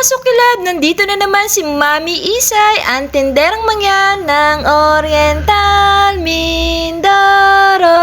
mga sukilab, nandito na naman si Mami Isay, ang tinderang mangyan ng Oriental Mindoro.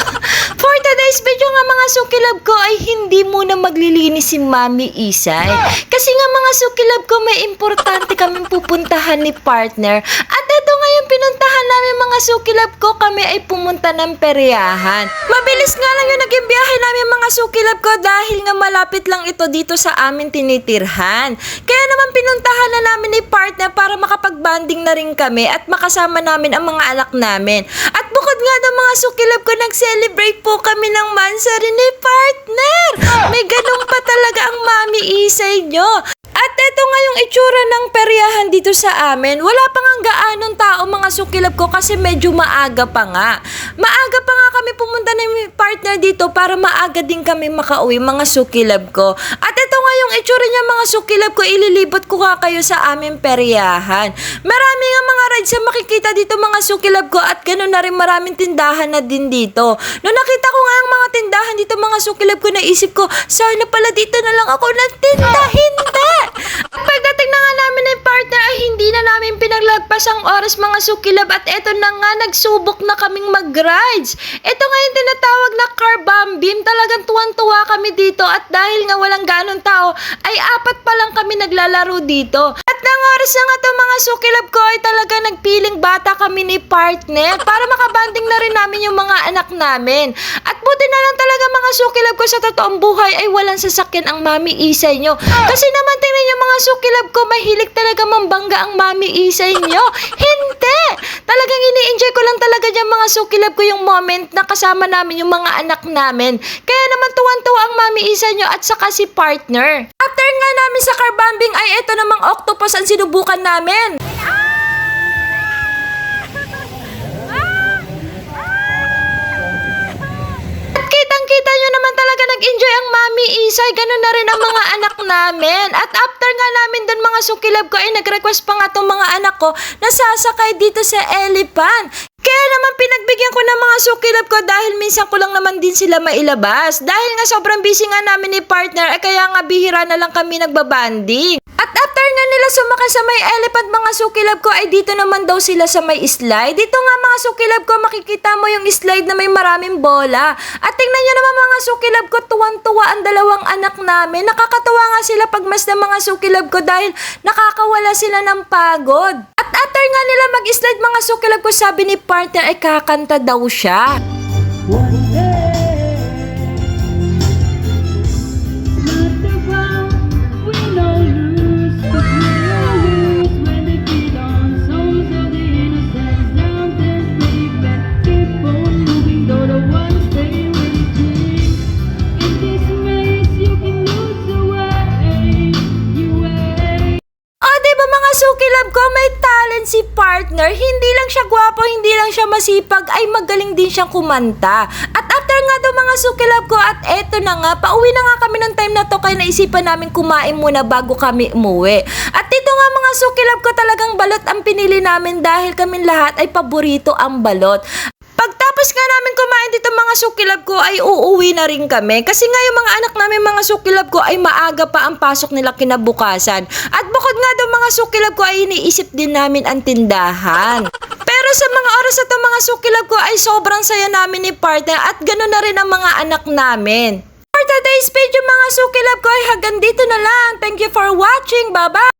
For today's video nga mga sukilab ko ay hindi muna maglilinis si Mami Isay. Kasi nga mga sukilab ko may importante kaming pupuntahan ni partner. At ito nga yung pinuntahan namin mga sukilab ko, kami ay pumunta ng peryahan. Mabilis nga lang yung naging biyahe namin mga sukilab ko dahil nga malapit lang ito dito sa amin tinitirhan. Kaya naman pinuntahan na namin ni partner para makapagbanding na rin kami at makasama namin ang mga anak namin. At bukod nga daw mga sukilab ko, nag-celebrate po kami ng mansari ni partner. May ganun pa talaga ang mami isay nyo. At eto nga yung itsura ng peryahan dito sa amin. Wala pa nga gaanong tao mga sukilab ko kasi medyo maaga pa nga. Maaga pa nga kami pumunta ng partner dito para maaga din kami makauwi mga sukilab ko. At ito nga yung itsura niya mga sukilab ko. Ililibot ko nga kayo sa aming peryahan. Marami nga mga rides na makikita dito mga sukilab ko at ganoon na rin maraming tindahan na din dito. Nung nakita ko nga ang mga tindahan dito mga sukilab ko, naisip ko, sana pala dito na lang ako nagtinda. Hindi! Pagdating na nga namin ng partner ay hindi pinaglagpas ang oras mga sukilab at eto na nga nagsubok na kaming mag-rides. Ito nga yung tinatawag na car bomb beam. Talagang tuwan-tuwa kami dito at dahil nga walang ganong tao ay apat pa lang kami naglalaro dito. At nang oras na nga to mga sukilab ko ay talaga nagpiling bata kami ni partner para makabanding na rin namin yung mga anak namin. At buti na lang talaga mga sukilab ko sa totoong buhay ay walang sasakyan ang mami isay nyo. Kasi naman tingnan nyo mga sukilab ko, mahilig talaga mambangga ang mami isay nyo. Hindi! Talagang ini-enjoy ko lang talaga dyan mga sukilab ko yung moment na kasama namin yung mga anak namin. Kaya naman tuwan-tuwa ang mami isay nyo at saka si partner. After nga namin sa carbambing ay ito namang octopus ang sinubukan namin. Kitang-kita nyo naman talaga nag-enjoy ang Mami Isay. Ganun na rin ang mga anak namin. At after nga namin dun mga sukilab ko, ay nag-request pa nga tong mga anak ko na sasakay dito sa elephant. Kaya naman pinagbigyan ko ng mga sukilab ko dahil minsan ko lang naman din sila mailabas. Dahil nga sobrang busy nga namin ni partner, ay kaya nga bihira na lang kami nagbabanding. Nila sumakay sa may elephant mga sukilab ko ay dito naman daw sila sa may slide. Dito nga mga sukilab ko makikita mo yung slide na may maraming bola. At tingnan nyo naman mga sukilab ko tuwang-tuwa ang dalawang anak namin. Nakakatuwa nga sila pag mas ng mga sukilab ko dahil nakakawala sila ng pagod. At after nga nila mag-slide mga sukilab ko sabi ni partner ay kakanta daw siya. One partner. Hindi lang siya gwapo, hindi lang siya masipag, ay magaling din siyang kumanta. At after nga daw mga sukilab ko, at eto na nga, pauwi na nga kami ng time na to, kaya naisipan namin kumain muna bago kami umuwi. At dito nga mga sukilab ko, talagang balot ang pinili namin dahil kami lahat ay paborito ang balot. Pagtapos nga namin kumain dito mga sukilab ko ay uuwi na rin kami. Kasi nga yung mga anak namin mga sukilab ko ay maaga pa ang pasok nila kinabukasan. At bukod nga daw mga sukilab ko ay iniisip din namin ang tindahan. Pero sa mga oras na to mga sukilab ko ay sobrang saya namin ni partner at gano'n na rin ang mga anak namin. For today's video mga sukilab ko ay hanggang dito na lang. Thank you for watching. Bye-bye!